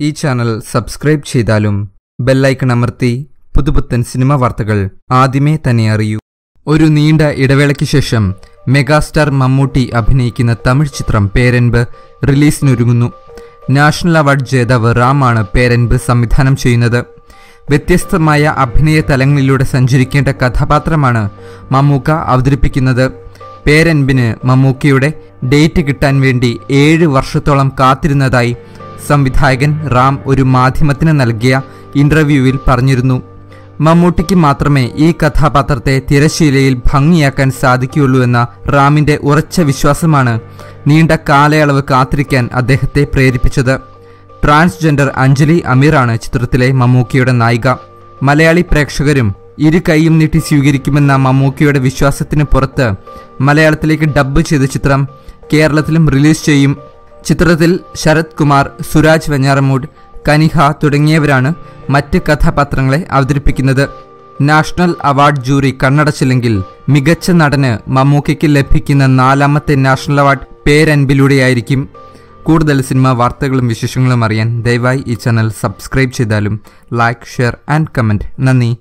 ഈ channel subscribe ചെയ്താലും bell icon അമർത്തി പുതുപുത്തൻ സിനിമ വാർത്തകൾ ആദ്യമേ തന്നെ അറിയൂ. ഒരു നീണ്ട ഇടവേളയ്ക്ക് ശേഷം മെഗാസ്റ്റാർ മമ്മൂട്ടി അഭിനയിക്കുന്ന തമിഴ് ചിത്രം പേരൻപ് റിലീസിനൊരുങ്ങുന്നു. നാഷണൽ അവാർഡ് ജേതാവ് റാമാണ് പേരൻപ് സംവിധാനം ചെയ്യുന്നത്. വ്യത്യസ്തമായ അഭിനയ തലങ്ങളിലൂടെ സഞ്ചരിക്കേണ്ട കഥാപാത്രമാണ് മമ്മൂക്ക അവതരിപ്പിക്കുന്നത്. പേരൻപിന് മമ്മൂക്കയുടെ ഡേറ്റ് കിട്ടാൻ വേണ്ടി ഏഴ് വർഷത്തോളം കാത്തിരുന്നതായി സംവിധായകൻ റാം ഒരു മാധ്യമത്തിന് നൽകിയ ഇന്റർവ്യൂവിൽ പറഞ്ഞിരുന്നു മമ്മൂട്ടിക്ക് മാത്രമേ ഈ കഥാപാത്രത്തെ തിരശീലയിൽ ഭംഗിയാക്കാൻ സാധിക്കുകയുള്ളൂ എന്ന റാമിന്റെ ഉറച്ച വിശ്വാസമാണ് നീണ്ട കാലയളവ് കാത്തിരിക്കാൻ അദ്ദേഹത്തെ പ്രേരിപ്പിച്ചത്. ട്രാൻസ്ജെൻഡർ അഞ്ജലി അമീറാണ് ചിത്രത്തിലെ മമ്മൂക്കിയുടെ നായിക. മലയാളി പ്രേക്ഷകരും ഇരു കൈയും നീട്ടി സ്വീകരിക്കുമെന്ന മമ്മൂക്കിയുടെ വിശ്വാസത്തിന് പുറത്ത് മലയാളത്തിലേക്ക് ഡബ്ബ് ചെയ്ത ചിത്രം കേരളത്തിലും റിലീസ് ചെയ്യും ചിത്രത്തിൽ ശരത് കുമാർ സുരാജ് വെഞ്ഞാറമൂട് കനിഹ തുടങ്ങിയവരാണ് മറ്റ് കഥാപാത്രങ്ങളെ അവതരിപ്പിക്കുന്നത്. നാഷണൽ അവാർഡ് ജൂറി കണ്ണടച്ചില്ലെങ്കിൽ മികച്ച നടന് മമ്മൂക്കയ്ക്ക് ലഭിക്കുന്ന നാലാമത്തെ നാഷണൽ അവാർഡ് പേരൻപിലൂടെയായിരിക്കും. കൂടുതൽ സിനിമ വാർത്തകളും വിശേഷങ്ങളും അറിയാൻ ദയവായി ഈ ചാനൽ സബ്സ്ക്രൈബ് ചെയ്താലും ലൈക്ക് ഷെയർ ആൻഡ് കമന്റ്. നന്ദി.